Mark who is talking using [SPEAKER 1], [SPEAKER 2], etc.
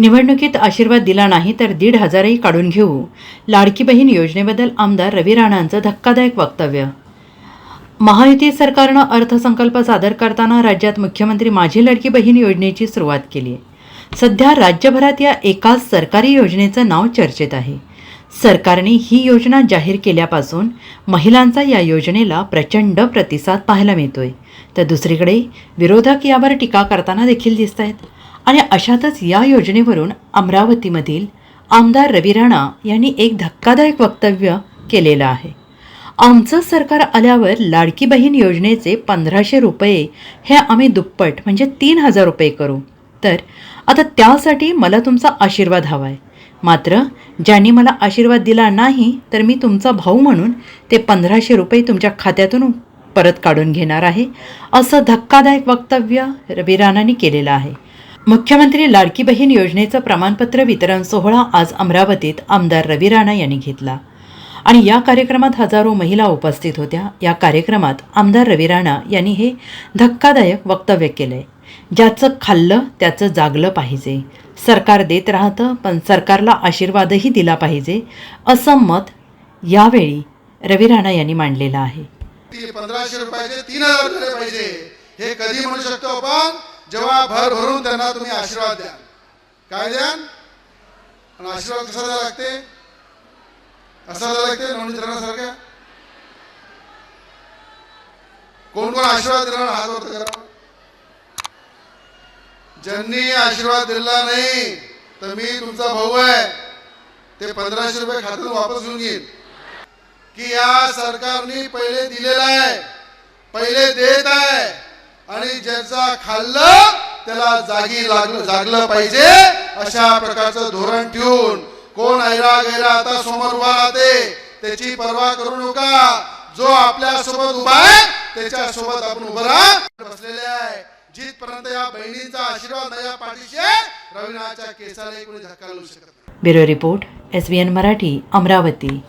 [SPEAKER 1] निवडणुकीत आशीर्वाद दिला नाही तर दीड हजारही काढून घेऊ. लाडकी बहीण योजनेबद्दल आमदार रवी राणांचं धक्कादायक वक्तव्य. महायुती सरकारनं अर्थसंकल्प सादर करताना राज्यात मुख्यमंत्री माझी लाडकी बहीण योजनेची सुरुवात केली. आहे सध्या राज्यभरात या एकाच सरकारी योजनेचं नाव चर्चेत आहे. सरकारने ही योजना जाहीर केल्यापासून महिलांचा या योजनेला प्रचंड प्रतिसाद पाहायला मिळतोय. तर दुसरीकडे विरोधक यावर टीका करताना देखील दिसत आहेत आणि अशातच या योजनेवरून अमरावतीमधील आमदार रवी राणा यांनी एक धक्कादायक वक्तव्य केलेलं आहे. आमचं सरकार आल्यावर लाडकी बहीण योजनेचे पंधराशे रुपये हे आम्ही दुप्पट म्हणजे तीन हजार रुपये करू. तर आता त्यासाठी मला तुमचा आशीर्वाद हवा आहे मात्र ज्यांनी मला आशीर्वाद दिला नाही तर मी तुमचा भाऊ म्हणून ते पंधराशे रुपये तुमच्या खात्यातून परत काढून घेणार आहे असं धक्कादायक वक्तव्य रवी राणांनी केलेलं आहे. मुख्यमंत्री लाडकी बहीण योजनेचं प्रमाणपत्र वितरण सोहळा आज अमरावतीत आमदार रवी राणा यांनी घेतला. आणि या कार्यक्रमात हजारो महिला उपस्थित होत्या. या कार्यक्रमात आमदार रवी राणा यांनी हे धक्कादायक वक्तव्य केलंय. ज्याचं खाल्लं त्याचं जागलं पाहिजे. सरकार देत राहतं पण सरकारला आशीर्वादही दिला पाहिजे असं मत यावेळी रवी राणा यांनी मांडलेलं आहे.
[SPEAKER 2] पंधराशे रुपयाचे तीन हजार झाले पाहिजे. हे कधी म्हणू शकतो आपण? जेव्हा भर भरून त्यांना तुम्ही आशीर्वाद द्या काय द्या आणि आशीर्वाद कसा द्यावा लागते? असा द्यावा लागते? नोंदणी कोण कोण आशीर्वाद देणार? हात वर करा. ज्यांनी आशीर्वाद दिला नाही तर मी तुमचा भाऊ आहे. ते पंधराशे रुपये खात्यातून वापस घेऊन घेईन की या सरकारने पहिले दिलेला आहे पहिले देत आहे. आणि ज्याचा खाल्लं त्याला जागी लागलं जागलं पाहिजे अशा प्रकारचं धोरण ठेवून कोण ऐरा गैरा आता समोर उभा राहते त्याची पर्वा करू नका. जो आपल्यासोबत उभा आहे त्याच्या सोबत आपण उभं राहा. बसलेले आहे. जिथपर्यंत या बहिणींचा आशीर्वाद या पाठीशी रवीनाच्या केसाला कोणी धक्का लावू शकत
[SPEAKER 1] bureau report S Marathi Amravati.